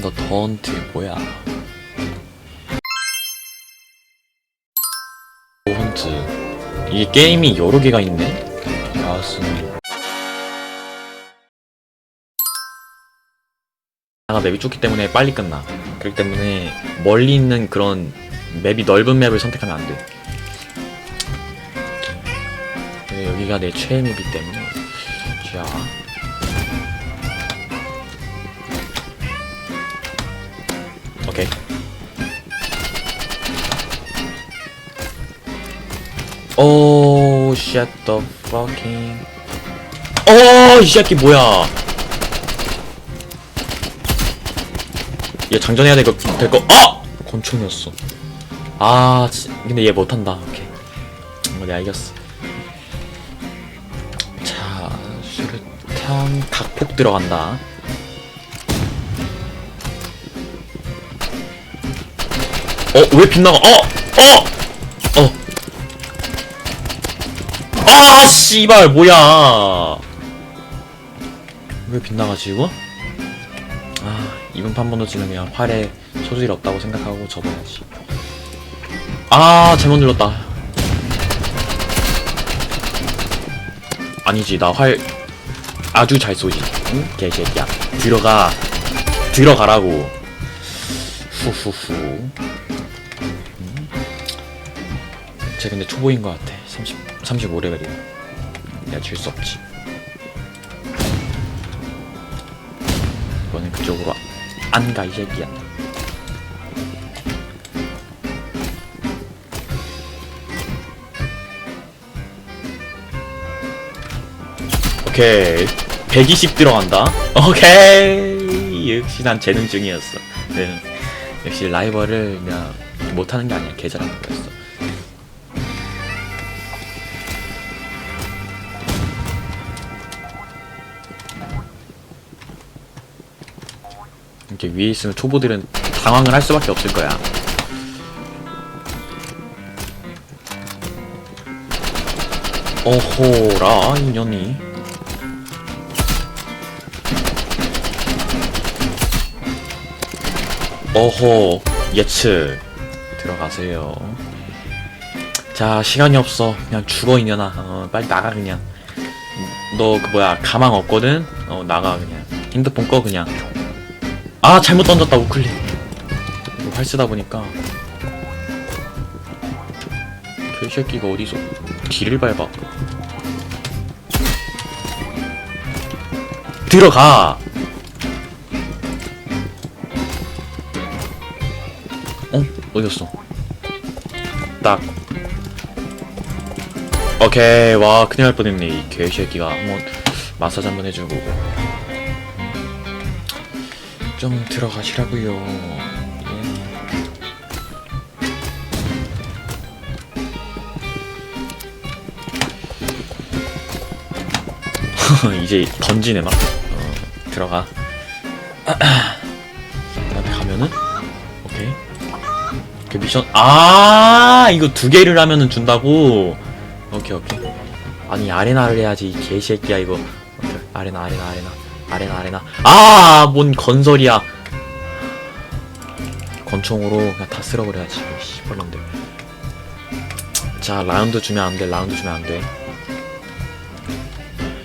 너 더헌트 뭐야? 더헌트 이게 게임이 여러 개가 있네. 가슴. 가 맵이 좁기 때문에 빨리 끝나. 그렇기 때문에 멀리 있는 그런 맵이 넓은 맵을 선택하면 안 돼. 근데 여기가 내 최애 맵이기 때문에 자 오케이. 오 shut the fucking 오 이 새끼 뭐야? 얘 장전해야 될 거 될 거. 아! 권총이었어. 아 지- 근데 얘 못한다. 오케이. 어, 내가 이겼어. 자 수류탄 각폭 들어간다 어 왜 빗나가 어! 어! 어! 아 씨발 뭐야 왜 빗나가지 이거? 아 이번 판번도 지르면 활에 소질이 없다고 생각하고 접어야지 아 잘못 눌렀다 아니지 나 활 아주 잘 쏘지 응? 개새끼야 들어가 들어가라고 후후후 음. 쟤 근데 초보인 것 같아. 30, 35레벨이야 내가 질 수 없지. 이거는 그쪽으로 안 가 이 새끼야. 오케이. 120 들어간다. 오케이. 역시 난 재능증이었어. 네. 역시 라이벌을 그냥 못하는 게 아니야. 개잘하는 거였어 이렇게 위에 있으면 초보들은 당황을 할 수밖에 없을 거야. 어호라 인연이. 어호 예측 들어가세요. 자 시간이 없어. 그냥 죽어 이년아. 어, 빨리 나가 그냥. 너 그 뭐야 가망 없거든? 어 나가 그냥. 핸드폰 꺼 그냥 아 잘못 던졌다 우클릭. 이거 활 쓰다 보니까. 개새끼가 어디서 뒤를 밟아. 들어가! 어? 어디였어? 딱. 오케이. 와 큰일 날 뻔했네 이 개새끼가. 한번 마사지 한번 해주고 좀 들어가시라고요. 예. 이제 던지네 막. 어, 들어가. 그다음에 가면은 오케이. 그 미션 아 이거 두 개를 하면은 준다고? 오케이 오케이. 아니 아레나를 해야지 이 개새끼야 이거. 오케이, 아레나 아레나 아레나. 아레나 아레나 아 뭔 건설이야. 권총으로 그냥 다 쓸어버려야지 씨발놈들. 자 라운드 주면 안 돼 라운드 주면 안 돼.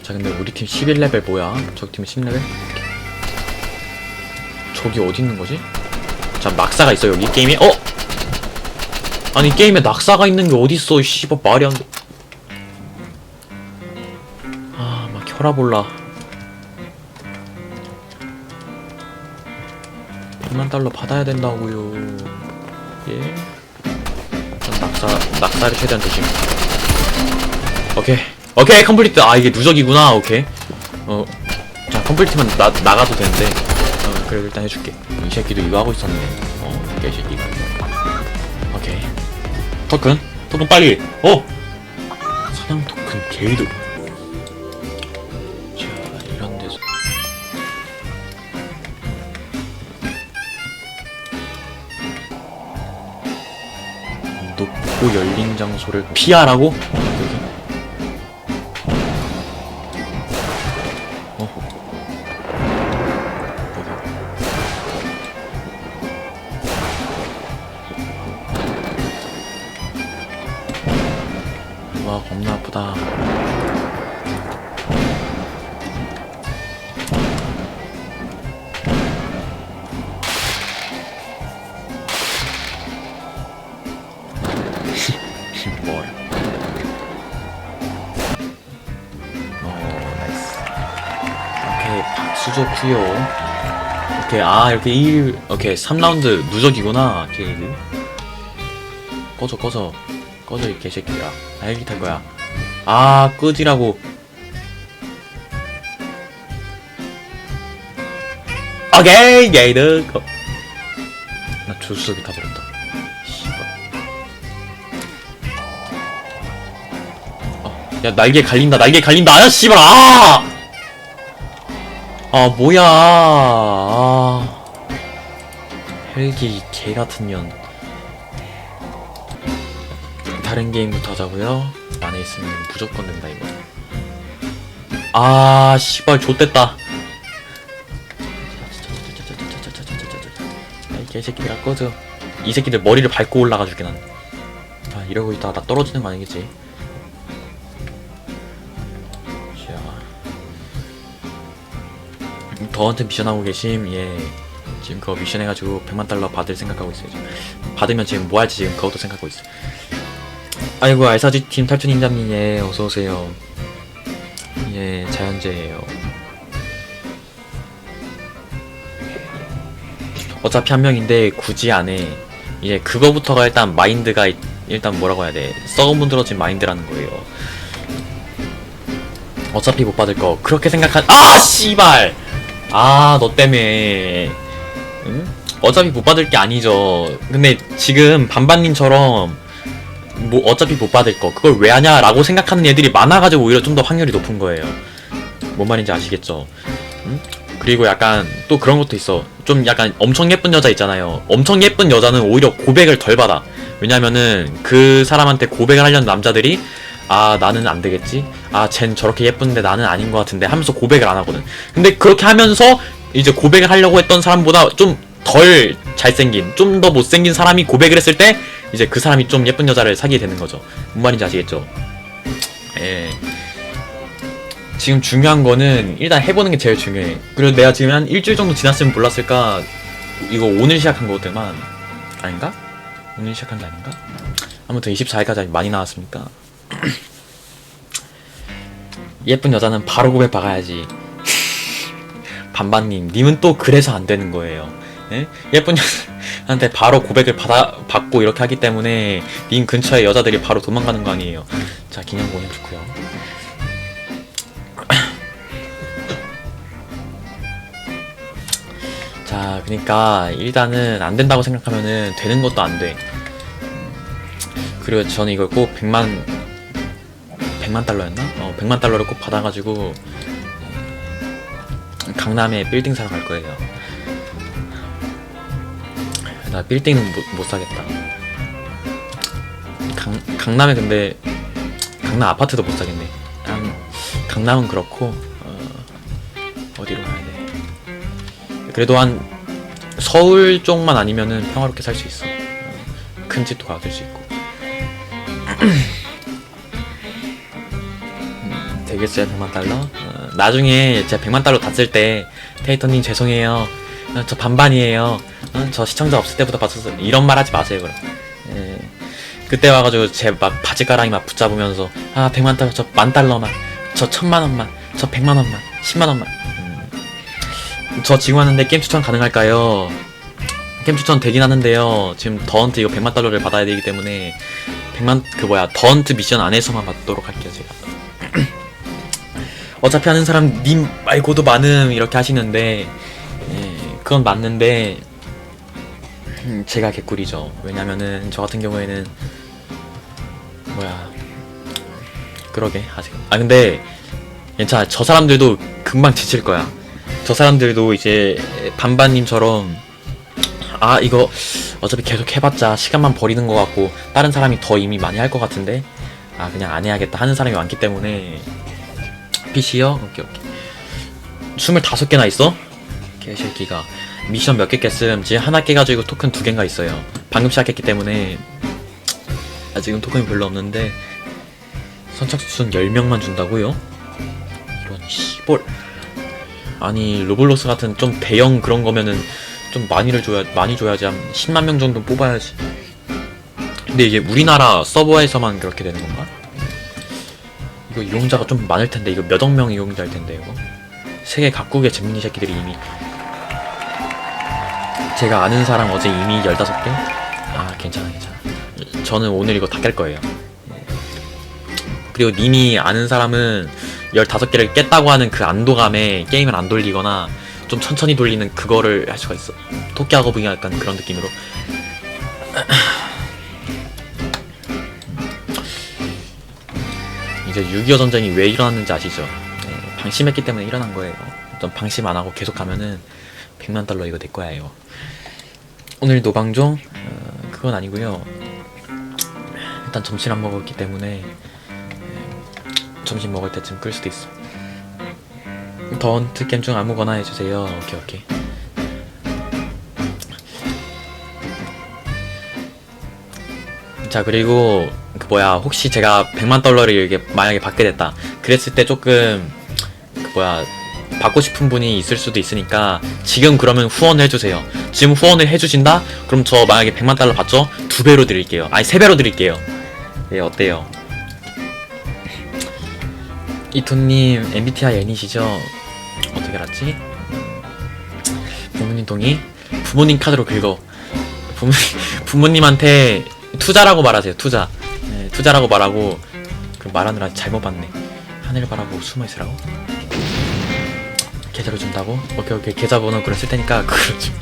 자 근데 우리 팀 11레벨 뭐야? 저기 팀 10레벨? 저기 어디 있는 거지? 자 낙사가 있어 여기. 게임에 어? 아니 게임에 낙사가 있는 게 어디 있어 씨발 말이 안 돼. 아 막 혈압 올라 달러 받아야 된다고요. 예? 전 낙사 낙사를 최대한 조심. 오케이. 오케이 컴플리트. 아 이게 누적이구나. 오케이. 어 자 컴플리트만 나, 나가도 되는데. 어 그래 일단 해줄게. 이 새끼도 이거 하고 있었네. 어 개새끼가 오케이. 토큰. 토큰 빨리. 어! 사냥 토큰 게이드 닫고 열린 장소를 피하라고? 어, 뭐. 와 겁나 아프다. 좋구요. 오케이, 아, 이렇게 1, 오케이, 3라운드 누적이구나, 게이드. 꺼져, 꺼져. 꺼져, 이 개새끼야. 나 헬기 탈 거야. 아, 끄지라고. 오케이, 게이드. 거. 나 조수석이 다 버렸다. 어, 야, 날개 갈린다, 날개 갈린다. 아, 씨발, 아! 아, 뭐야. 아. 헬기 개 같은 년. 다른 게임부터 하자고요. 안에 있으면 무조건 된다 이거. 아, 씨발 좆됐다. 이 개새끼들아 꺼져. 이 새끼들 머리를 밟고 올라가 주게 난. 아, 이러고 있다가 나 떨어지는 거 아니겠지? 더한테 미션 하고 계심. 예. 지금 그거 미션 해가지고 100만 달러 받을 생각하고 있어요. 받으면 지금 뭐 할지 지금 그것도 생각하고 있어. 아이고 알사지 팀 탈출 닌자님 예 어서 오세요. 예 자연재예요. 어차피 한 명인데 굳이 안 해. 이제 그거부터가 일단 마인드가 이- 일단 뭐라고 해야 돼 썩은 문드러진 마인드라는 거예요. 어차피 못 받을 거 그렇게 생각한 아 씨발 아 너 때문에 응? 어차피 못 받을 게 아니죠. 근데 지금 반반님처럼 뭐 어차피 못 받을 거 그걸 왜 하냐라고 생각하는 애들이 많아가지고 오히려 좀 더 확률이 높은 거예요. 뭔 말인지 아시겠죠? 응? 그리고 약간 또 그런 것도 있어. 좀 약간 엄청 예쁜 여자 있잖아요. 엄청 예쁜 여자는 오히려 고백을 덜 받아. 왜냐면은 그 사람한테 고백을 하려는 남자들이 아 나는 안 되겠지. 아 쟨 저렇게 예쁜데 나는 아닌 것 같은데 하면서 고백을 안 하거든. 근데 그렇게 하면서 이제 고백을 하려고 했던 사람보다 좀 덜 잘생긴, 좀 더 못생긴 사람이 고백을 했을 때 이제 그 사람이 좀 예쁜 여자를 사귀게 되는 거죠. 뭔 말인지 아시겠죠? 예. 지금 중요한 거는 일단 해보는 게 제일 중요해. 그리고 내가 지금 한 일주일 정도 지났으면 몰랐을까? 이거 오늘 시작한 거더만 아닌가? 오늘 시작한 게 아닌가? 아무튼 24일까지 많이 나왔으니까 예쁜 여자는 바로 고백 박아야지. 반반님, 님은 또 그래서 안 되는 거예요. 예? 예쁜 여자한테 바로 고백을 받아 받고 이렇게 하기 때문에 님 근처에 여자들이 바로 도망가는 거 아니에요. 자, 기념공 해주고요. 자, 그러니까 일단은 안 된다고 생각하면은 되는 것도 안 돼. 그리고 저는 이걸 꼭 100만 100만 달러였나? 어, 100만 달러를 꼭 받아가지고 강남에 빌딩 사러 갈 거예요. 나 빌딩은 못, 못 사겠다. 강, 강남에 근데 강남 아파트도 못 사겠네. 강, 강남은 그렇고 어, 어디로 가야 돼? 그래도 한 서울 쪽만 아니면은 평화롭게 살 수 있어. 어, 큰 집도 가질 수 있고. 음, 되겠어요, 100만 달러? 어, 나중에 제가 100만 달러 다 쓸 때, 테이터님 죄송해요. 어, 저 반반이에요. 어, 저 시청자 없을 때부터 봤었어요. 이런 말 하지 마세요, 그럼. 예. 그때 와가지고 제 막 바지가랑이 막 붙잡으면서, 아, 100만 달러, 저 만 달러만, 저 천만 원만, 저 백만 원만, 십만 원만. 음. 저 지금 하는데 게임 추천 가능할까요? 게임 추천 되긴 하는데요. 지금 더헌트 이거 100만 달러를 받아야 되기 때문에 100만 그 뭐야 더헌트 미션 안에서만 받도록 할게요 제가. 어차피 하는 사람 님 말고도 많음 이렇게 하시는데 예, 그건 맞는데 음, 제가 개꿀이죠. 왜냐면은 저 같은 경우에는 뭐야 그러게 아직 아 근데 괜찮아 저 사람들도 금방 지칠 거야. 저 사람들도 이제 반반님처럼 아 이거 어차피 계속 해봤자 시간만 버리는 것 같고 다른 사람이 더 이미 많이 할 것 같은데 아 그냥 안 해야겠다 하는 사람이 많기 때문에 PC요? 오케이 오케이 25개나 있어? 개새끼가 미션 몇 개 깼음 지금 하나 깨가지고 토큰 두 개인가 있어요 방금 시작했기 때문에 아 지금 토큰이 별로 없는데 선착순 10명만 준다고요? 이런 씨볼 아니 로블록스 같은 좀 대형 그런 거면은 좀 많이를 줘야 많이 줘야지 한 10만 명 정도 뽑아야지 근데 이게 우리나라 서버에서만 그렇게 되는 건가? 이거 이용자가 좀 많을 텐데 이거 몇억 명 이용자일 텐데 이거. 세계 각국의 잼민이 새끼들이 이미. 제가 아는 사람 어제 이미 15개? 아 괜찮아 괜찮아. 저는 오늘 이거 다 깰 거예요. 그리고 님이 아는 사람은 15개를 깼다고 하는 그 안도감에 게임을 안 돌리거나 좀 천천히 돌리는 그거를 할 수가 있어. 토끼하고 보기 약간 그런 느낌으로 이제 6.25 전쟁이 왜 일어났는지 아시죠? 네, 방심했기 때문에 일어난 거예요 좀 방심 안 하고 계속 가면은 100만 달러 이거 내 거야 이거 오늘 노방종? 어, 그건 아니고요 일단 점심 안 먹었기 때문에 점심 먹을 때쯤 끌 수도 있어. 더 헌트 게임 중 아무거나 해주세요. 오케이 오케이. 자 그리고 그 뭐야 혹시 제가 100만 달러를 이게 만약에 받게 됐다. 그랬을 때 조금 그 뭐야 받고 싶은 분이 있을 수도 있으니까 지금 그러면 후원을 해주세요. 지금 후원을 해주신다? 그럼 저 만약에 100만 달러 받죠? 두 배로 드릴게요. 아니 세 배로 드릴게요. 예 어때요? 이토님 MBTI N이시죠? 어떻게 알았지? 부모님 동의? 부모님 카드로 긁어 부모, 부모님한테 투자라고 말하세요 투자 네, 투자라고 말하고 그 말하느라 잘못 봤네 하늘 바라보고 숨어 있으라고? 계좌로 준다고? 오케이 오케이 계좌번호 그래 쓸 테니까 그걸 좀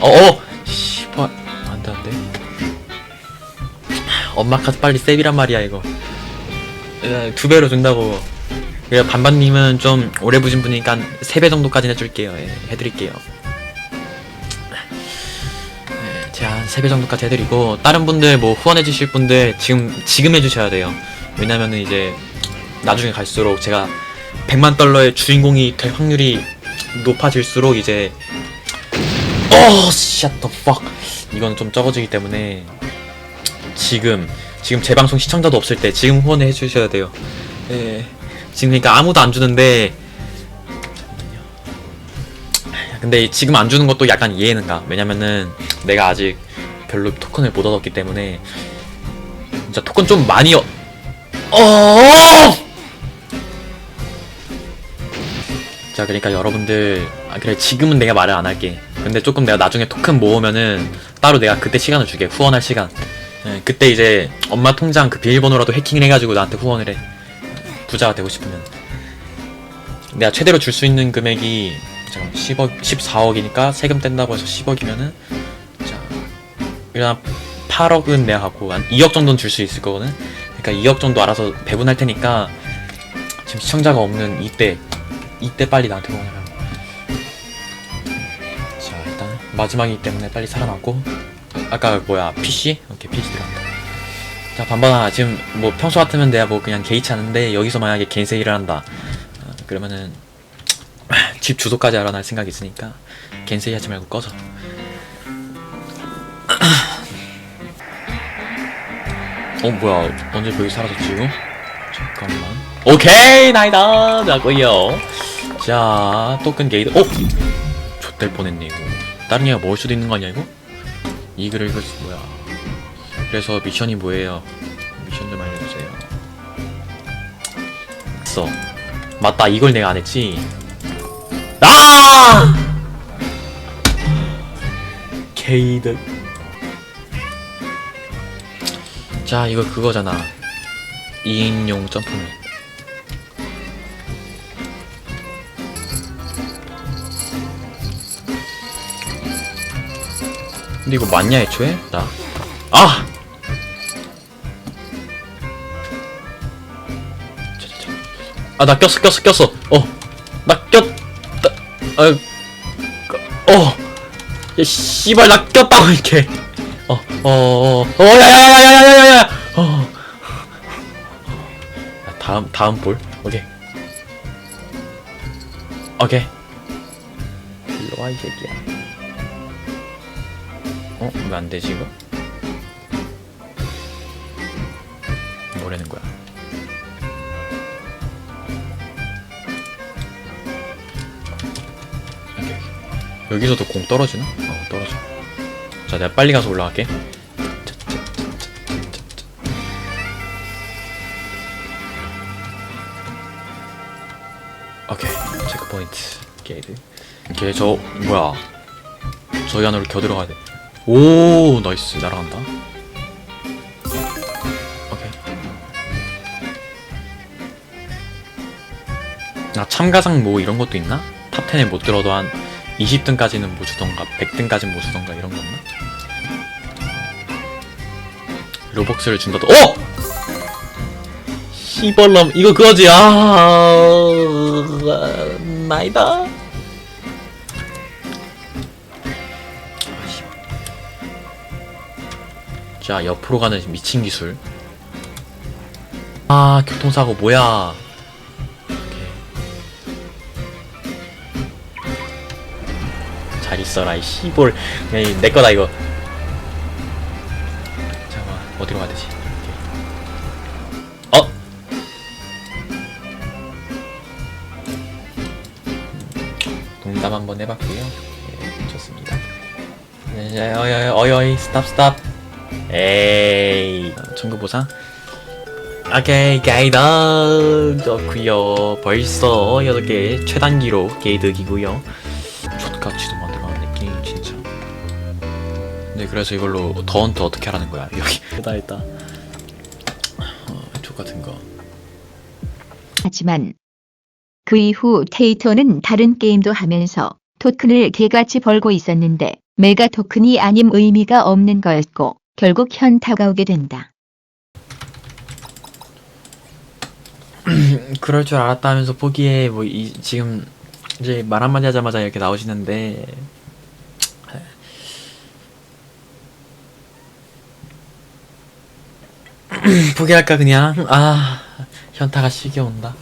어어! 씨발 안 돼 안 돼 엄마 카드 빨리 세비란 말이야 이거 예, 두 배로 준다고. 그래 반반님은 좀 오래 보신 분이니까 세 배 정도까지는 해줄게요. 예, 해드릴게요. 세배 정도까지 해드리고 다른 분들 뭐 후원해 주실 분들 지금 지금 해주셔야 돼요. 왜냐면은 이제 나중에 갈수록 제가 100만 달러의 주인공이 될 확률이 높아질수록 이제 어, shut the fuck. 이거는 좀 적어지기 때문에 지금 지금 제 방송 시청자도 없을 때 지금 후원을 해주셔야 돼요. 예. 지금 그러니까 아무도 안 주는데. 근데 지금 안 주는 것도 약간 이해는 가. 왜냐면은 내가 아직 별로 토큰을 못 얻었기 때문에 진짜 토큰 좀 많이 어. 어! 자, 그러니까 여러분들 아 그래 지금은 내가 말을 안 할게. 근데 조금 내가 나중에 토큰 모으면은 따로 내가 그때 시간을 줄게. 후원할 시간. 예, 그때 이제 엄마 통장 그 비밀번호라도 해킹을 해가지고 나한테 후원을 해. 부자가 되고 싶으면. 내가 최대로 줄 수 있는 금액이 잠깐 10억, 14억이니까 세금 뗀다고 해서 10억이면은 자 일단 8억은 내가 갖고 한 2억 정도는 줄 수 있을 거거든. 그러니까 2억 정도 알아서 배분할 테니까 지금 시청자가 없는 이때 이때 빨리 나한테 후원하라고. 자 일단 마지막이기 때문에 빨리 살아남고 아까 뭐야 PC? 오케이 PC 들어간다 자 반반아 지금 뭐 평소 같으면 내가 뭐 그냥 개의치 않은데 여기서 만약에 겐세이를 한다 어, 그러면은 집 주소까지 알아낼 생각이 있으니까 겐세이 하지 말고 꺼져 어 뭐야. 언제 벽이 사라졌지 이거? 잠깐만. 오케이 나이다. 자고요. 자 토큰 게이드. 어? 좆될 뻔했네 이거. 다른 애가 먹을 수도 있는 거 아니야 이거? 이 글을 읽을 수 뭐야. 그래서 미션이 뭐예요? 미션 좀 알려주세요. 있어. 맞다 이걸 내가 안 했지. 아! 게이드 자 이거 그거잖아 2인용 점프맨 근데 이거 맞냐 애초에? 나 아! 아, 나 꼈어, 꼈어, 꼈어. 어. 나 꼈다. 아, 그, 어. 야, 씨발, 나 꼈다고, 이렇게. 어, 어, 어, 야야야야야야야! 어. 다음, 다음 볼. 오케이. 오케이. 일로 와, 이 새끼야. 어? 왜 안 되지, 이거? 뭐라는 거야? 오케이. 여기서도 공 떨어지나? 어, 떨어져. 자 내가 빨리 가서 올라갈게. 오케이. 체크포인트 게이드. 오케이 저 뭐야. 저기 안으로 겨들어가야 돼오 나이스. 날아간다. 아 참가상 뭐 이런 것도 있나? 탑10에 못 들어도 한 20등까지는 뭐 주던가 100등까지는 뭐 주던가 이런 거 없나? 로벅스를 준다도 어! 시벌럼 이거 그거지 아 나이다. 자 옆으로 가는 미친 기술 아 교통사고 뭐야. 잘 있어라 이 시볼 내 거다 이거 어디로 가야 되지. 어? 농담 한번 해봤고요. 예, 좋습니다. 네, 어이 어이 어이 어이 스탑 스탑. 에이. 청구보상 오케이 가이드 좋구요. 벌써 8개 최단기로 게이득이고요 그래서 이걸로 더헌트 어떻게 하라는 거야? 여기. 다 했다. 어, 족 같은 거. 하지만 그 이후 테이터는 다른 게임도 하면서 토큰을 개같이 벌고 있었는데 메가 토큰이 아님 의미가 없는 거였고 결국 현타가 오게 된다. 그럴 줄 알았다면서 포기해. 뭐 이, 지금 이제 말 한마디 하자마자 이렇게 나오시는데 포기할까 그냥? 아 현타가 시게 온다